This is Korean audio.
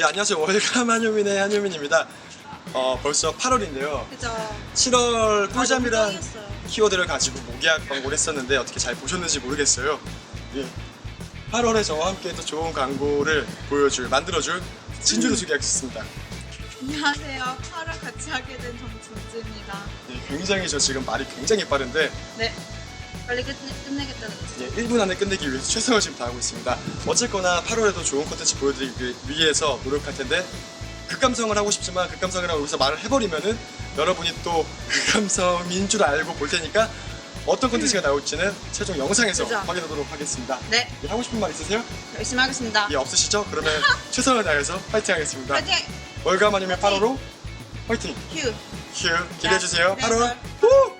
예, 안녕하세요. 월감 한효민의 한효민입니다. 어, 벌써 8월인데요. 그죠. 7월 꿀잠이란 꿀잠이었어요. 키워드를 가지고 모기약 광고를 했었는데 어떻게 잘 보셨는지 모르겠어요. 예. 8월에 저와 함께 또 좋은 광고를 보여줄, 만들어줄 진주를 소개하겠습니다. 안녕하세요. 8월 같이 하게 된 정준지입니다. 예, 굉장히 저 지금 말이 굉장히 빠른데 네. 빨리 끝내, 끝내겠다는 거죠. 예, 1분 안에 끝내기 위해서 최선을 지금 다하고 있습니다. 어쨌거나 8월에도 좋은 콘텐츠 보여드리기 위해서 노력할 텐데 극감성을 하고 싶지만 극감성이라고 여기서 말을 해버리면은 여러분이 또 극감성인 줄 알고 볼 테니까 어떤 콘텐츠가 나올지는 최종 영상에서 그죠. 확인하도록 하겠습니다. 네. 예, 하고 싶은 말 있으세요? 열심히 하겠습니다. 예, 없으시죠? 그러면 최선을 다해서 파이팅 하겠습니다. 파이팅! 월감 아니면 8월로 파이팅! 휴. 휴 기대해주세요. 네, 8월 네. 후!